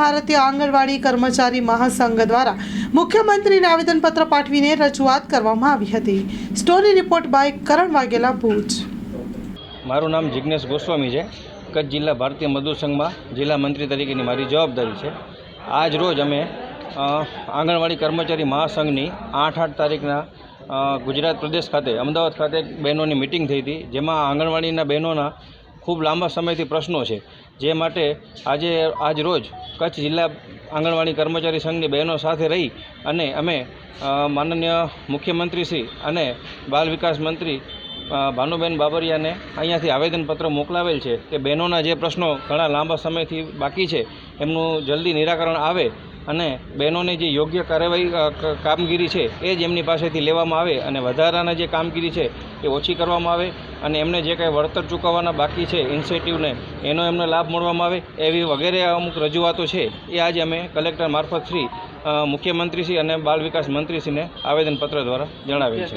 ભારતીય આંગણવાડી કર્મચારી મહાસંઘ દ્વારા મુખ્યમંત્રીને આવેદનપત્ર પાઠવીને રજૂઆત કરવામાં આવી હતી. Story report by Karan Vaghela Bhuj. મારું નામ જિજ્ઞેશ ગોસ્વામી છે. કચ્છ જિલ્લા ભારતીય મજદૂર સંઘમાં જિલ્લા મંત્રી તરીકેની મારી જવાબદારી છે. આજ રોજ અમે આંગણવાડી કર્મચારી મહાસંઘની આઠ આઠ તારીખના ગુજરાત પ્રદેશ ખાતે, અમદાવાદ ખાતે બહેનોની મિટિંગ થઈ હતી, જેમાં આંગણવાડીના બહેનોના ખૂબ લાંબા સમયથી પ્રશ્નો છે. જે માટે આજે, આજ રોજ કચ્છ જિલ્લા આંગણવાડી કર્મચારી સંઘની બહેનો સાથે રહી અને અમે માનનીય મુખ્યમંત્રીશ્રી અને બાલ વિકાસ મંત્રી ભાનુબેન બાબરિયાને અહીંયાથી આવેદનપત્ર મોકલાવેલ છે કે બહેનોના જે પ્રશ્નો ઘણા લાંબા સમયથી બાકી છે, એમનું જલ્દી નિરાકરણ આવે અને બહેનોની જે યોગ્ય કાર્યવાહી કામગીરી છે એ જ એમની પાસેથી લેવામાં આવે અને વધારાના જે કામગીરી છે એ ઓછી કરવામાં આવે અને એમને જે કાંઈ વળતર ચૂકવવાના બાકી છે ઇન્સેન્ટિવને એનો એમને લાભ મળવામાં આવે એવી વગેરે અમુક રજૂઆતો છે. એ આજે અમે કલેક્ટર મારફત શ્રી મુખ્યમંત્રીશ્રી અને બાળ વિકાસ મંત્રીશ્રીને આવેદનપત્ર દ્વારા જણાવ્યું છે.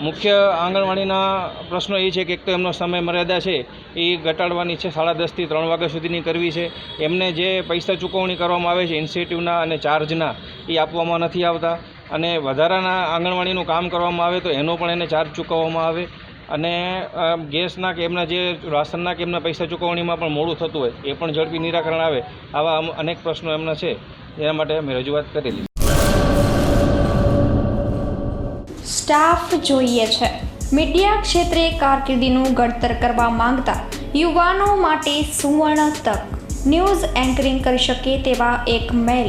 મુખ્ય આંગણવાડીના પ્રશ્નો એ છે કે એક તો એમનો સમય મર્યાદા છે એ ઘટાડવાની છે સાડા દસથી ત્રણ વાગ્યા સુધીની કરવી છે. એમને જે પૈસા ચૂકવણી કરવામાં આવે છે ઇન્સેન્ટિવના અને ચાર્જના એ આપવામાં નથી આવતા. અને વધારાના આંગણવાડીનું કામ કરવામાં આવે તો એનો પણ એને ચાર્જ ચૂકવવામાં આવે. અને ગેસના કે એમના જે રાશનના કે એમના પૈસા ચૂકવણીમાં પણ મોડું થતું હોય, એ પણ ઝડપી નિરાકરણ આવે, આવા અનેક પ્રશ્નો એમના છે. એના માટે અમે રજૂઆત કરેલી. સ્ટાફ જોઈએ છે. મીડિયા ક્ષેત્રે કારકિર્દીનું ઘડતર કરવા માંગતા યુવાનો માટે સુવર્ણ તક. ન્યૂઝ એન્કરિંગ કરી શકે તેવા એક મેલ.